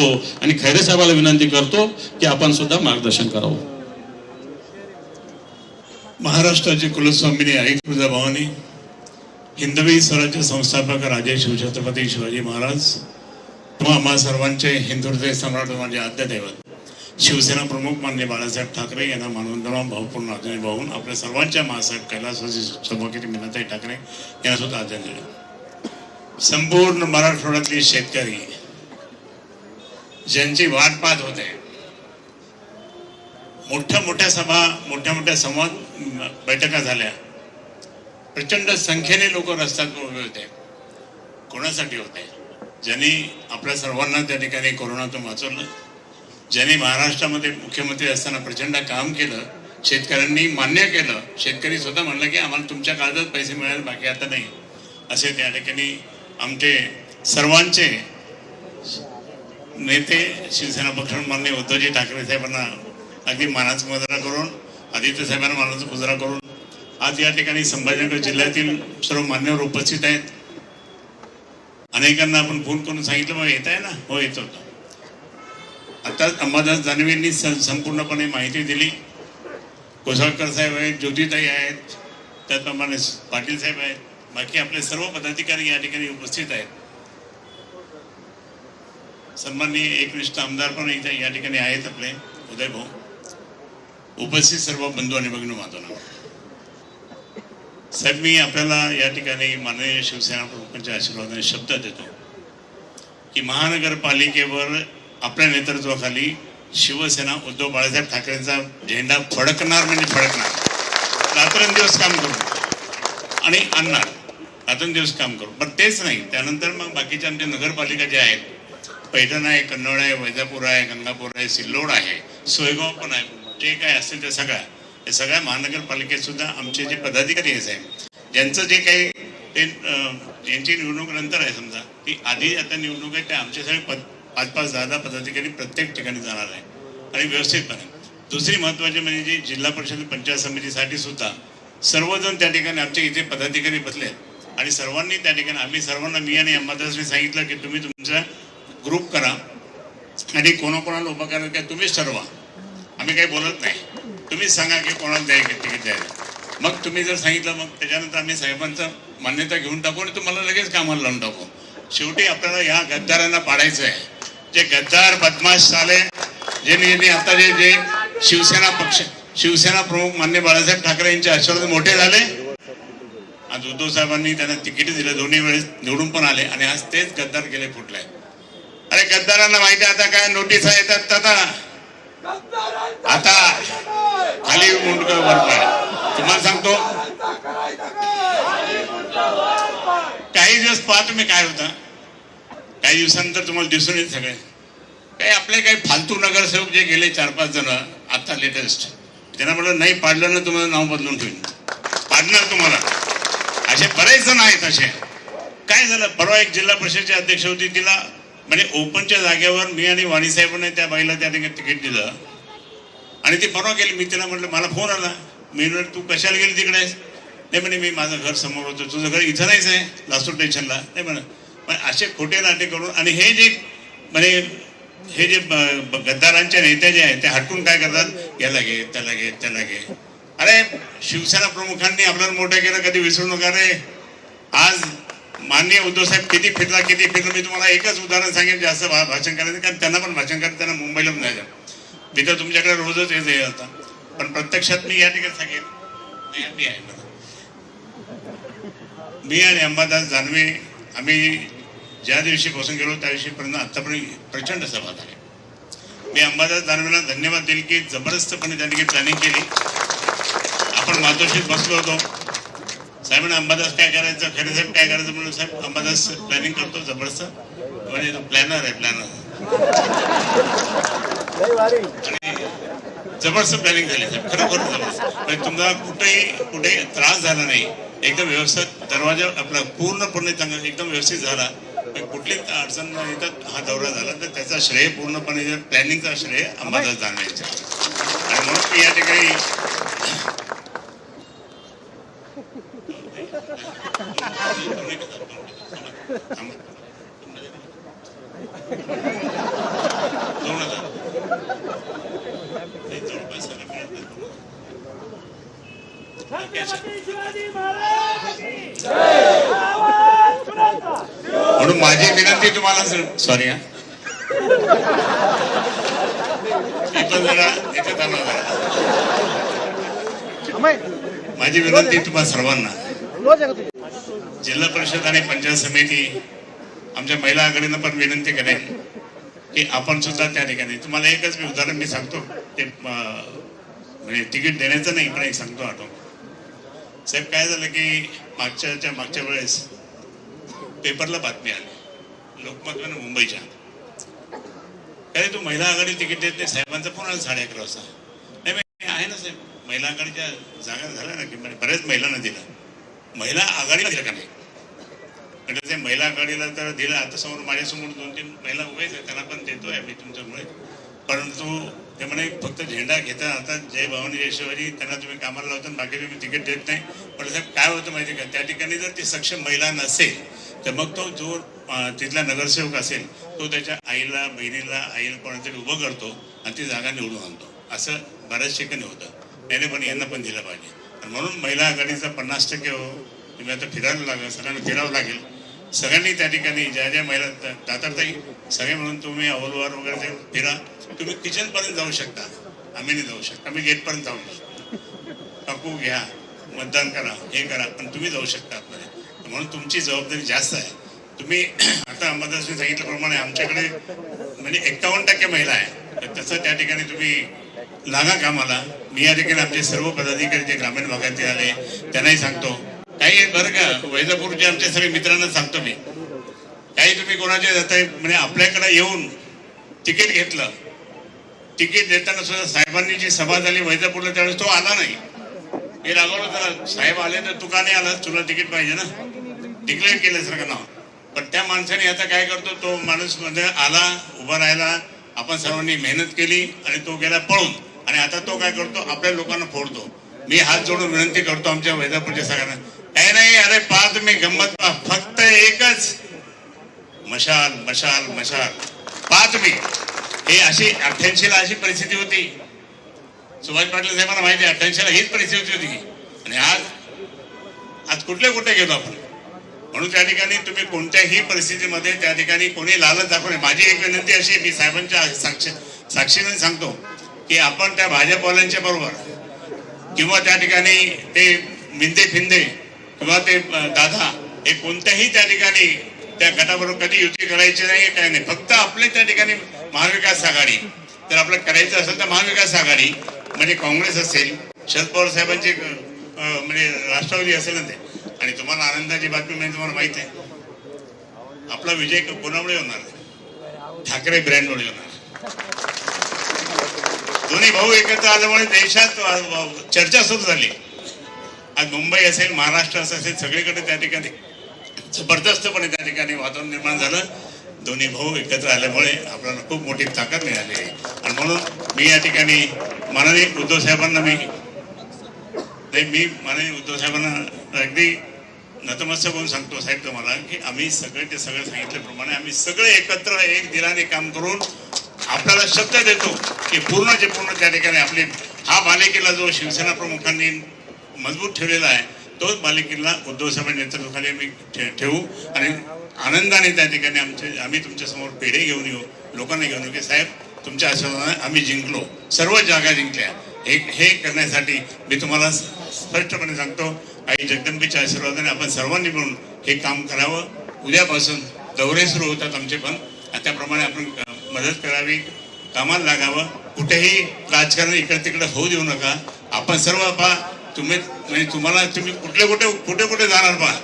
पाहतो आणि खैरे साहेबाला विनंती करतो की आपण सुद्धा मार्गदर्शन करावं. महाराष्ट्राचे कुलस्वामिनी आई तुळजाभवानी हिंदवी स्वराज्य संस्थापक राजे शिवछत्रपती शिवाजी महाराज किंवा आम्हा सर्वांचे हिंदू हृदय सम्राट माझे आद्यदैवत शिवसेना प्रमुख मान्य बाळासाहेब ठाकरे यांना मानवंतराव भावपूर्ण आदरणी भाऊन आपल्या सर्वांच्या महासाहेब कैलासवासी सभापती मीनाताई ठाकरे यांना सुद्धा आदरांजली. संपूर्ण मराठवाड्यातले शेतकरी ज्यांची वाट पाहत होते. मोठ्या मोठ्या सभा मोठ्या मोठ्या संवाद बैठका झाल्या. प्रचंड संख्येने लोक रस्त्यात उभे होते. कोणासाठी होते? ज्यांनी आपल्या सर्वांना त्या ठिकाणी कोरोनातून वाचवलं. ज्यांनी महाराष्ट्रामध्ये मुख्यमंत्री असताना प्रचंड काम केलं. शेतकऱ्यांनी मान्य केलं. शेतकरी स्वतः म्हणलं की आम्हाला तुमच्या काळातच पैसे मिळाले बाकी आता नाही. असे त्या ठिकाणी आमचे सर्वांचे नेते शिवसेना पक्षाने मान्य उद्धवजी ठाकरे साहेबांना अगदी मानाचा मुजरा करून आदित्य साहेबांना मानाचा मुजरा करून आज या ठिकाणी संभाजीनगर जिल्ह्यातील सर्व मान्यवर उपस्थित आहेत. अनेकांना आपण फोन करून सांगितलं मग येत आहे ना? हो येत होतं आता अंबादास जानवेंनी स- संपूर्णपणे माहिती दिली. कोसाळकर साहेब आहेत ज्योतिताई आहेत त्याचप्रमाणे पाटील साहेब आहेत. बाकी आपले सर्व पदाधिकारी या ठिकाणी उपस्थित आहेत. सन्माननीय एकनिष्ठ आमदार पण इथे या ठिकाणी आहेत आपले. उदय भाऊ. उपस्थित सर्व बंधू आणि भगिनी माधवना साहेब मी आपल्याला या ठिकाणी माननीय शिवसेना प्रमुखांच्या आशीर्वादाने शब्द देतो की महानगरपालिकेवर आपल्या नेतृत्वाखाली शिवसेना उद्धव बाळासाहेब ठाकरेंचा झेंडा फडकणार म्हणजे फडकणार. रात्रंदिवस काम करू. आणि आणणार. रात्रंदिवस काम करू. पण तेच नाही. त्यानंतर मग बाकीच्या आमच्या नगरपालिका ज्या आहेत पैठण आहे कन्नड आहे वैजापूर आहे गंगापूर आहे सिल्लोड आहे सोयगाव पण आहे जे काय असेल ते सगळ्या हे सगळ्या महानगरपालिकेत सुद्धा आमचे जे पदाधिकारी आहे साहेब ज्यांचं जे काही ते यांची ज्यांची निवडणूक नंतर आहे समजा ती आधी आता निवडणूक आहे ते आमचे सगळे पद पाच पाच दहा दहा पदाधिकारी प्रत्येक ठिकाणी जाणार आहे आणि व्यवस्थितपणे. दुसरी महत्त्वाची म्हणजे जी जिल्हा परिषद पंचायत समितीसाठी सुद्धा सर्वजण त्या ठिकाणी आमचे इथे पदाधिकारी बसले आहेत आणि सर्वांनी त्या ठिकाणी आम्ही सर्वांना मी आणि अंबादासने सांगितलं की तुम्ही तुमचा ग्रुप करा. आणि कोणाकोणाला उभं करा काय तुम्हीच ठरवा आम्ही काही बोलत नाही. तुम्हीच सांगा की कोणाला द्यायचं तिकीट द्यायला मग तुम्ही जर सांगितलं मग त्याच्यानंतर आम्ही साहेबांचं मान्यता घेऊन टाकू आणि तुम्हाला लगेच कामाला लावून टाकू. शेवटी आपल्याला या गद्दारांना पाडायचं आहे. जे गद्दार बदमाश झाले ज्यांनी ज्यांनी आता जे जे शिवसेना पक्ष शिवसेना प्रमुख मान्य बाळासाहेब ठाकरे यांचे आशीर्वाद मोठे झाले. आज उद्धव साहेबांनी त्यांना तिकीट दिलं. दोन्ही वेळेस निवडून पण आले आणि आज तेच गद्दार गेले फुटले. अरे गद्दारांना माहिती आहे आता काय नोटीस येतात आता. आता खाली मुंडक वर पाय. तुम्हाला सांगतो. काही दिवस पाहा तुम्ही काय होता. काही दिवसानंतर तुम्हाला दिसून येईल सगळे. काही आपले काही फालतू नगरसेवक जे गेले चार पाच जण आता लेटेस्ट त्यांना म्हटलं नाही पाडलं ना तुम्हाला नाव बदलून ठेवीन. पाडणार तुम्हाला. असे बरेच जण आहेत असे. काय झालं? परवा एक जिल्हा परिषदचे अध्यक्ष होती तिला म्हणजे ओपनच्या जागेवर मी आणि वाणीसाहेबांनी त्या बाईला त्या ठिकाणी तिकीट दिलं. आणि ती परवा गेली. मी तिला म्हटलं मला फोन आला. मी म्हटलं तू कशाला गेली तिकडे? नाही म्हणे मी माझं घर समोर होतं. तुझं घर इथं नाहीच आहे लासूर स्टेशनला. नाही म्हणे पण असे खोटे नाटे करून आणि हे जे म्हणजे हे जे ब- गद्दारांचे नेते जे आहेत ते हटकून काय करतात? याला घे त्याला घे त्याला घे. अरे शिवसेना प्रमुखांनी आपल्याला मोठं केलं कधी विसरू नका रे. आज माननीय उद्धव साहेब किती फिरला किती फिरला मी तुम्हाला एकच उदाहरण सांगेन जास्त भा- भाषण करायचं कारण त्यांना पण भाषण करायचं त्यांना मुंबईला पण जायचं. मी तर तुमच्याकडे रोजच येत आहे आता. पण प्रत्यक्षात मी या ठिकाणी सांगेन. मी आहे मी आणि अंबादास जानवे आम्ही ज्या दिवशी बसून गेलो त्या दिवशीपर्यंत आत्तापर्यंत प्रचंड सभा झाली. मी अंबादास दानवेला धन्यवाद देईल की जबरदस्तपणे त्यांनी प्लॅनिंग केली. आपण मातोश्रीत बसलो होतो. साहेबांना अंबादास काय करायचं? खरे साहेब काय करायचं म्हणून साहेब अंबादास प्लॅनिंग करतो जबरदस्त. म्हणजे तो प्लॅनर आहे प्लॅनर जबरदस्त प्लॅनिंग झाली साहेब खरोखर जबरदस्त. म्हणजे तुम्हाला कुठेही कुठे त्रास झाला नाही. एकदम व्यवस्थित दरवाजा आपला पूर्णपणे चांगला एकदम व्यवस्थित झाला. म्हणजे कुठली अडचण न येतात हा दौरा झाला. तर त्याचा श्रेय पूर्णपणे प्लॅनिंगचा श्रेय अंबादास जाणार आणि म्हणून मी या ठिकाणी शिवाजी महाराज की म्हणून माझी विनंती तुम्हाला सॉरी. हा. जरा माझी विनंती तुम्हा सर्वांना. जिल्हा परिषद आणि पंचायत समिती आमच्या महिला आघाडीनं पण विनंती करेन की आपण सुद्धा त्या ठिकाणी तुम्हाला एकच मी उदाहरण मी सांगतो ते म्हणजे तिकीट देण्याचं नाही पण एक सांगतो आठवण. साहेब काय झालं की मागच्याच्या मागच्या वेळेस पेपरला बातमी आली. लोकमतमध्ये मुंबईच्या. काय तू महिला आघाडी तिकीट देत नाही साहेबांचा फोन आला साडे अकरा वाजता. नाही मी आहे ना साहेब. महिला आघाडीच्या जागा झाल्या ना की म्हणजे बऱ्याच महिलांना दिलं महिला आघाडीला दिलं का नाही? म्हणजे ते महिला आघाडीला तर दिलं आता समोर माझ्यासमोर दोन तीन महिला उभेच आहेत त्यांना पण देतोय आम्ही तुमच्यामुळे. परंतु ते म्हणे फक्त झेंडा घेता आता जय भवानी जय शिवाजी त्यांना तुम्ही कामाला लावता आणि बाकी तुम्ही तिकीट देत नाही. पण साहेब काय होतं माहिती का? त्या ठिकाणी जर ती सक्षम महिला नसेल तर मग तो जो तिथला नगरसेवक असेल तो त्याच्या आईला बहिणीला आईला कोणातरी उभं करतो आणि ती जागा निवडून आणतो. असं बऱ्याच ठिकाणी होतं. त्याने पण यांना पण दिलं पाहिजे. म्हणून महिला आघाडीचा पन्नास टक्के हो तुम्ही आता फिरायला लागेल सगळ्यांना फिरावं लागेल. सगळ्यांनी त्या ठिकाणी ज्या ज्या महिला दातारताई सगळे म्हणून तुम्ही अवलवार वगैरे ते फिरा. तुम्ही किचनपर्यंत जाऊ शकता. आम्ही नाही जाऊ शकता. आम्ही गेटपर्यंत जाऊ शकतो. काकू घ्या मतदान करा हे करा पण तुम्ही जाऊ शकता आतमध्ये. म्हणून तुमची जबाबदारी जास्त आहे. तुम्ही आता अंबादासने सांगितल्याप्रमाणे आमच्याकडे म्हणजे एक्कावन्न टक्के महिला आहे. तर तसं त्या ठिकाणी तुम्ही लागा कामाला. मी या ठिकाणी आमचे सर्व पदाधिकारी जे ग्रामीण भागातील आले त्यांनाही सांगतो. काही बरं का. वैजापूरचे आमच्या सगळे मित्रांना सांगतो मी. काही तुम्ही कोणाचे जाताय म्हणजे आपल्याकडे येऊन तिकीट घेतलं. तिकीट देताना सुद्धा साहेबांनी जी सभा झाली वैजापूरला त्यावेळेस तो आला नाही. मी रागवलं त्याला साहेब आले तर तू का नाही आला तुला तिकीट पाहिजे ना. डिक्लेअर केलं सर नाव. पण त्या माणसाने आता काय करतो तो माणूसमध्ये आला उभा राहिला. आपण सर्वांनी मेहनत केली आणि तो गेला पळून. आणि आता तो काय करतो आपल्या लोकांना फोडतो. मी हात जोडून विनंती करतो आमच्या वैजापूरच्या सगळ्यांना. काही नाही अरे पहा तुम्ही गंमत पहा फक्त एकच. मशाल मशाल मशाल. पहा तुम्ही हे अशी अठ्ठ्याऐंशी ला अशी परिस्थिती होती. सुभाष पाटील साहेबांना माहिती अठ्ठ्याऐंशी ला हीच परिस्थिती होती आणि आज आज कुठले कुठे गेलो आपण? म्हणून त्या ठिकाणी तुम्ही कोणत्याही परिस्थितीमध्ये त्या ठिकाणी कोणी लालच दाखवू नये. माझी एक विनंती अशी मी साहेबांच्या साक्ष साक्षीने सांगतो की आपण त्या भाजपवाल्यांच्या बरोबर किंवा त्या ठिकाणी ते मिंदे फिंदे किंवा ते दादा हे कोणत्याही त्या ठिकाणी त्या गटाबरोबर कधी युती करायची नाही काय नाही. फक्त आपले त्या ठिकाणी महाविकास आघाडी. जर आपलं करायचं असेल तर महाविकास आघाडी. म्हणजे काँग्रेस असेल शरद पवार साहेबांची म्हणजे राष्ट्रवादी असेल ना ते. आणि तुम्हाला आनंदाची बातमी म्हणजे तुम्हाला माहीत आहे. आपला विजय कोणामुळे होणार? ठाकरे ब्रँडमुळे होणार. दोन्ही भाऊ एकत्र आल्यामुळे देशात चर्चा सुरू झाली. आज मुंबई असेल महाराष्ट्र असेल सगळीकडे त्या ठिकाणी जबरदस्तपणे त्या ठिकाणी वातावरण निर्माण झालं. दोन्ही भाऊ एकत्र आल्यामुळे आपल्याला खूप मोठी ताकद मिळाली आहे. आणि म्हणून मी या ठिकाणी माननीय उद्धव साहेबांना मी नाही मी माननीय उद्धव साहेबांना अगदी नतमस्तक होऊन सांगतो साहेब तुम्हाला की आम्ही सगळे ते सगळं सांगितल्याप्रमाणे आम्ही सगळे एकत्र एक दिलाने काम करून आपल्याला शब्द देतो की पूर्णचे पूर्ण त्या ठिकाणी आपली हा मालिकेला जो शिवसेना प्रमुखांनी मजबूत ठेवलेला आहे. तोच बालेकिल्ला उद्धव साहेबांच्या नेतृत्वाखाली आम्ही ठे- ठेवू. आणि आनंदाने त्या ठिकाणी आमचे आम्ही तुमच्यासमोर पेढे घेऊन येऊ. लोकांना घेऊन येऊ की साहेब तुमच्या आशीर्वादाने आम्ही जिंकलो. सर्व जागा जिंकल्या. हे हे करण्यासाठी मी तुम्हाला स्पष्टपणे सांगतो आई जगदंबीच्या आशीर्वादाने आपण सर्वांनी मिळून हे काम करावं. उद्यापासून दौरे सुरू होतात आमचे पण. त्याप्रमाणे आपण मदत करावी कामाला लागावं. कुठेही राजकारण इकडे तिकडे होऊ देऊ नका. आपण सर्व पहा तुम्ही म्हणजे तुम्हाला तुम्ही कुठले कुठे कुठे कुठे जाणार पहा.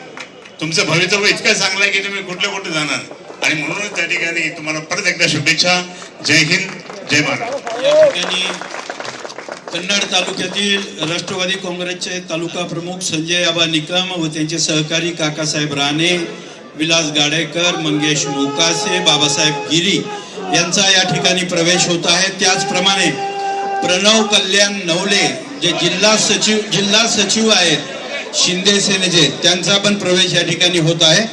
तुमचं भवितव्य इतकं चांगलं आहे की तुम्ही कुठले कुठे जाणार. आणि म्हणूनच त्या ठिकाणी तुम्हाला परत एकदा शुभेच्छा. जय हिंद जय महाराज या ठिकाणी कन्नड तालुक्यातील राष्ट्रवादी काँग्रेसचे तालुका प्रमुख संजय आबा निकम व त्यांचे सहकारी काकासाहेब राणे विलास गाडेकर मंगेश मोकासे बाबासाहेब गिरी यांचा या ठिकाणी प्रवेश होत आहे. त्याचप्रमाणे प्रणव कल्याण नवले जे जिल्हा सचिव जिल्हा सचिव आहेत शिंदे सेनेचे त्यांचा पण प्रवेश या ठिकाणी होत आहे.